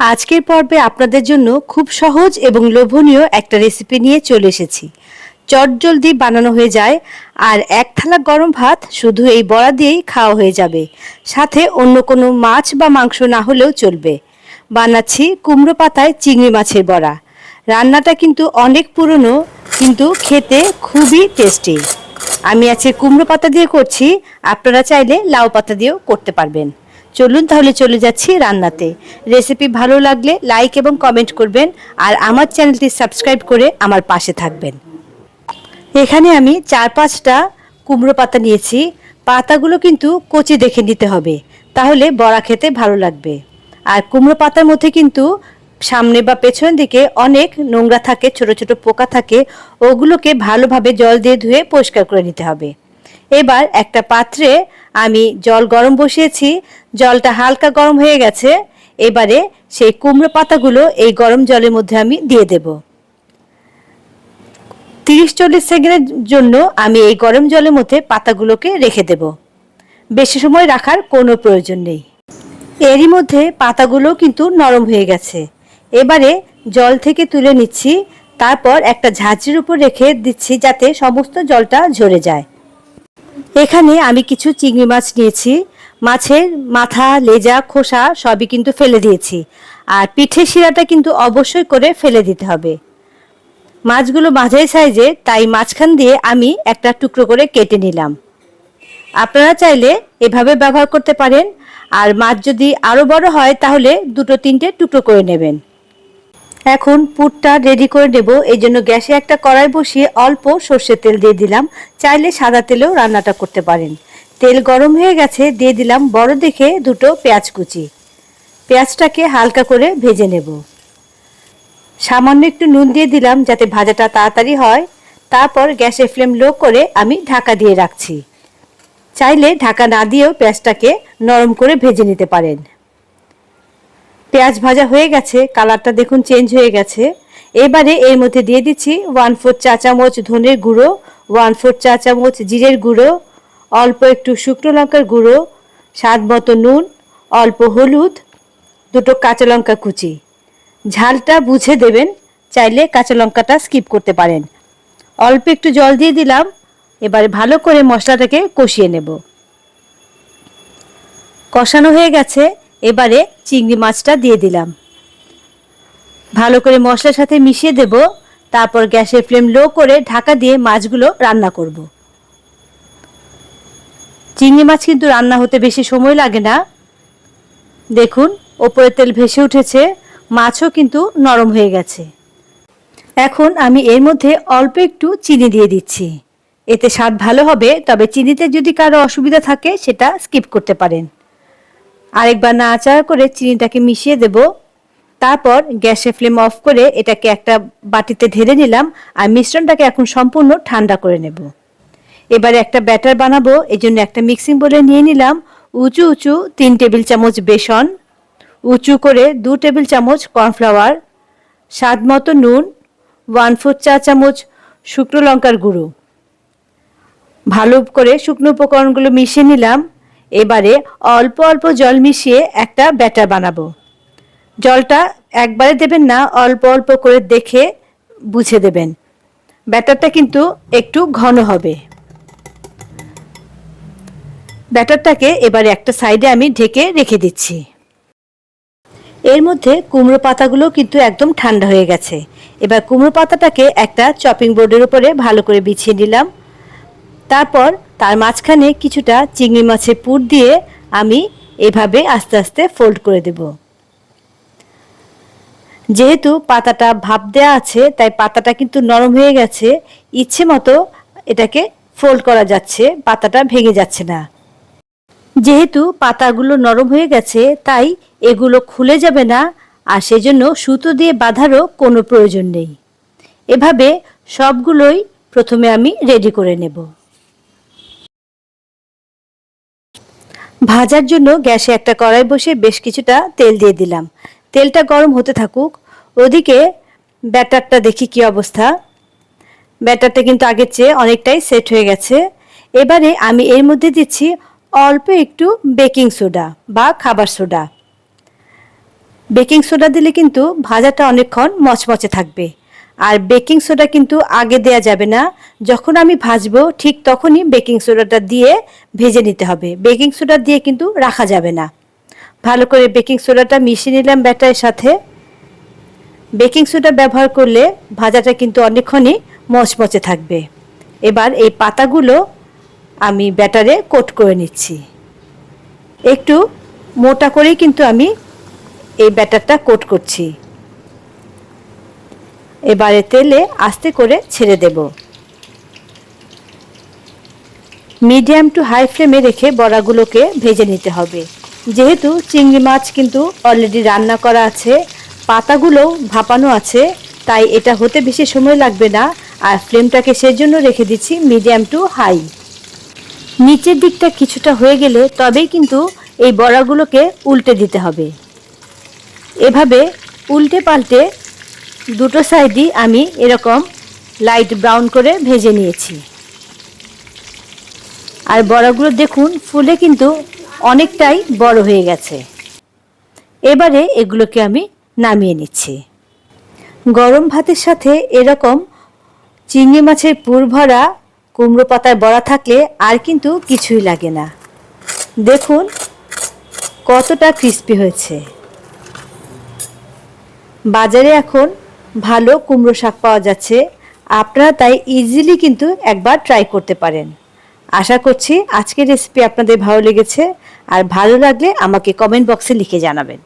আজকের পর্বে আপনাদের জন্য খুব সহজ এবং লোভনীয় একটা রেসিপি নিয়ে চলে এসেছি। চটজলদি বানানো হয়ে যায় আর এক থালা গরম ভাত শুধু এই বড়া দিয়েই খাওয়া হয়ে যাবে। সাথে অন্য কোনো মাছ বা মাংস না হলেও চলবে। বানাচ্ছি কুমড়ো পাতায় চিংড়ি মাছের বড়া। রান্নাটা কিন্তু অনেক পুরনো, কিন্তু খেতে খুবই টেস্টি আমি আজকে কুমড়ো পাতা দিয়ে করছি, আপনারা চাইলে লাউ পাতা দিয়েও করতে পারবেন। চলুন তাহলে চলে যাচ্ছি রান্নাতে। রেসিপি ভালো লাগলে লাইক এবং কমেন্ট করবেন আর আমার চ্যানেলটি সাবস্ক্রাইব করে আমার পাশে থাকবেন। এখানে আমি চার পাঁচটা কুমড়ো পাতা নিয়েছি। পাতাগুলো কিন্তু কচি দেখে নিতে হবে, তাহলে বড়া খেতে ভালো লাগবে। আর কুমড়ো পাতার মধ্যে কিন্তু সামনে বা পেছন দিকে অনেক নোংরা থাকে, ছোট ছোট পোকা থাকে, ওগুলোকে ভালোভাবে জল দিয়ে ধুয়ে পরিষ্কার করে নিতে হবে। এবার একটা পাত্রে আমি জল গরম বসিয়েছি, জলটা হালকা গরম হয়ে গেছে, এবারে সেই কুমড়ো পাতাগুলো এই গরম জলের মধ্যে আমি দিয়ে দেব। তিরিশ চল্লিশ সেকেন্ডের জন্য আমি এই গরম জলের মধ্যে পাতাগুলোকে রেখে দেব। বেশি সময় রাখার কোনো প্রয়োজন নেই। এরই মধ্যে পাতাগুলো কিন্তু নরম হয়ে গেছে। এবারে জল থেকে তুলে নিচ্ছি, তারপর একটা ঝাঁঝির উপর রেখে দিচ্ছি যাতে সমস্ত জলটা ঝরে যায়। এখানে আমি কিছু চিংড়ি মাছ নিয়েছি। মাছের মাথা, লেজা, খোসা সবই কিন্তু ফেলে দিয়েছি। আর পিঠে শিরাটা কিন্তু অবশ্যই করে ফেলে দিতে হবে। মাছগুলো মাঝারি সাইজে, তাই মাঝখান দিয়ে আমি একটা টুকরো করে কেটে নিলাম। আপনারা চাইলে এভাবে ব্যবহার করতে পারেন। আর মাছ যদি আরও বড় হয়, তাহলে দুটো, তিনটে টুকরো করে নেবেন। এখন পুরটা রেডি করে নেব। এই জন্য গ্যাসে একটা কড়াই বসিয়ে অল্প সর্ষের তেল দিয়ে দিলাম। চাইলে সাদা তেলেও রান্নাটা করতে পারেন। তেল গরম হয়ে গেছে, দিয়ে দিলাম বড় দেখে দুটো পেঁয়াজ কুচি। পেঁয়াজটাকে হালকা করে ভেজে নেব। সামান্য একটু নুন দিয়ে দিলাম যাতে ভাজাটা তাড়াতাড়ি হয়। তারপর গ্যাসের ফ্লেম লো করে আমি ঢাকা দিয়ে রাখছি। চাইলে ঢাকা না দিয়েও পেঁয়াজটাকে নরম করে ভেজে নিতে পারেন। পেঁয়াজ ভাজা হয়ে গেছে, কালারটা দেখুন চেঞ্জ হয়ে গেছে। এবারে এর মধ্যে দিয়ে দিচ্ছি ওয়ান ফোর চা চামচ ধনের গুঁড়ো ওয়ান ফোর চা চামচ জিরের গুঁড়ো, অল্প একটু শুকনো লঙ্কার গুঁড়ো, স্বাদ মতো নুন, অল্প হলুদ, দুটো কাঁচা লঙ্কা কুচি। ঝালটা বুঝে দেবেন, চাইলে কাঁচা লঙ্কাটা স্কিপ করতে পারেন। অল্প একটু জল দিয়ে দিলাম, এবারে ভালো করে মশলাটাকে কষিয়ে নেব। কষানো হয়ে গেছে এবারে চিংড়ি মাছটা দিয়ে দিলাম। ভালো করে মশলার সাথে মিশিয়ে দেব, তারপর গ্যাসের ফ্লেম লো করে ঢাকা দিয়ে মাছগুলো রান্না করব। চিংড়ি মাছ কিন্তু রান্না হতে বেশি সময় লাগে না। দেখুন, ওপরে তেল ভেসে উঠেছে, মাছও কিন্তু নরম হয়ে গেছে। এখন আমি এর মধ্যে অল্প একটু চিনি দিয়ে দিচ্ছি। এতে স্বাদ ভালো হবে, তবে চিনিতে যদি কারও অসুবিধা থাকে, সেটা স্কিপ করতে পারেন। আরেকবার নাড়াচাড়া করে চিনিটাকে মিশিয়ে দেব। তারপর গ্যাসের ফ্লেম অফ করে এটাকে একটা বাটিতে ঢেলে নিলাম আর মিশ্রণটাকে এখন সম্পূর্ণ ঠান্ডা করে নেব। এবারে একটা ব্যাটার বানাবো এই জন্য একটা মিক্সিং বোলে নিয়ে নিলাম উঁচু উঁচু তিন টেবিল চামচ বেসন, উঁচু করে দু টেবিল চামচ কর্নফ্লাওয়ার, স্বাদ মতো নুন, ওয়ান ফোর চা চামচ শুকনো লঙ্কার গুঁড়ো। ভালো করে শুকনো উপকরণগুলো মিশিয়ে নিলাম। এবারে অল্প অল্প জল মিশিয়ে একটা ব্যাটার বানাবো। জলটা একবারে দেবেন না, অল্প অল্প করে দেখে বুঝে দেবেন। ব্যাটারটা কিন্তু একটু ঘন হবে। ব্যাটারটাকে এবারে একটা সাইডে আমি ঢেকে রেখে দিচ্ছি। এর মধ্যে কুমড়ো পাতাগুলো কিন্তু একদম ঠান্ডা হয়ে গেছে। এবার কুমড়ো পাতাটাকে একটা চপিং বোর্ডের উপরে ভালো করে বিছিয়ে নিলাম। তারপর তার মাঝখানে কিছুটা চিংড়ি মাছের পুর দিয়ে আমি এভাবে আস্তে আস্তে ফোল্ড করে দেব। যেহেতু পাতাটা ভাপ দেওয়া আছে, তাই পাতাটা কিন্তু নরম হয়ে গেছে, ইচ্ছে মতো এটাকে ফোল্ড করা যাচ্ছে, পাতাটা ভেঙে যাচ্ছে না। যেহেতু পাতাগুলো নরম হয়ে গেছে, তাই এগুলো খুলে যাবে না, আর সেজন্য সুতো দিয়ে বাঁধারও কোনো প্রয়োজন নেই। এভাবে সবগুলোই প্রথমে আমি রেডি করে নেব। ভাজার জন্য গ্যাসে একটা কড়াই বসে বেশ কিছুটা তেল দিয়ে দিলাম। তেলটা গরম হতে থাকুক। ওদিকে ব্যাটারটা দেখি কি অবস্থা। ব্যাটারটা কিন্তু আগের চেয়ে অনেকটাই সেট হয়ে গেছে। এবারে আমি এর মধ্যে দিচ্ছি অল্প একটু বেকিং সোডা বা খাবার সোডা। বেকিং সোডা দিলে কিন্তু ভাজাটা অনেকক্ষণ মচমচে থাকবে। আর বেকিং সোডা কিন্তু আগে দেয়া যাবে না। যখন আমি ভাজবো, ঠিক তখনই বেকিং সোডাটা দিয়ে ভেজে নিতে হবে। বেকিং সোডা দিয়ে কিন্তু রাখা যাবে না। ভালো করে বেকিং সোডাটা মিশিয়ে নিলাম ব্যাটারের সাথে। বেকিং সোডা ব্যবহার করলে ভাজাটা কিন্তু অনেকক্ষণই মচমচে থাকবে। এবার এই পাতাগুলো আমি ব্যাটারে কোট করে নিচ্ছি। একটু মোটা করেই কিন্তু আমি এই ব্যাটারটা কোট করছি। এবারে তেলে আস্তে করে ছেড়ে দেব। মিডিয়াম টু হাই ফ্লেমে রেখে বড়াগুলোকে ভেজে নিতে হবে। যেহেতু চিংড়ি মাছ কিন্তু অলরেডি রান্না করা আছে পাতাগুলো ভাপানো আছে, তাই এটা হতে বেশি সময় লাগবে না। আর ফ্লেমটাকে সেজন্য রেখে দিচ্ছি মিডিয়াম টু হাই। নিচের দিকটা কিছুটা হয়ে গেলে তবেই কিন্তু এই বড়াগুলোকে উল্টে দিতে হবে। এভাবে উল্টে পাল্টে দুটো সাইডই আমি এরকম লাইট ব্রাউন করে ভেজে নিয়েছি। আর বড়াগুলো দেখুন, ফুলে কিন্তু অনেকটাই বড় হয়ে গেছে। এবারে এগুলোকে আমি নামিয়ে নিচ্ছি। গরম ভাতের সাথে এরকম চিংড়ি মাছের পুর ভরা কুমড়ো পাতার বড়া থাকলে আর কিন্তু কিছুই লাগে না। দেখুন, কতটা ক্রিস্পি হয়েছে। বাজারে এখন ভালো কুমড়ো শাক পাওয়া যাচ্ছে। আপনারা তাই ইজিলি কিন্তু একবার ট্রাই করতে পারেন। আশা করছি আজকের রেসিপি আপনাদের ভালো লেগেছে। আর ভালো লাগলে আমাকে কমেন্ট বক্সে লিখে জানাবেন।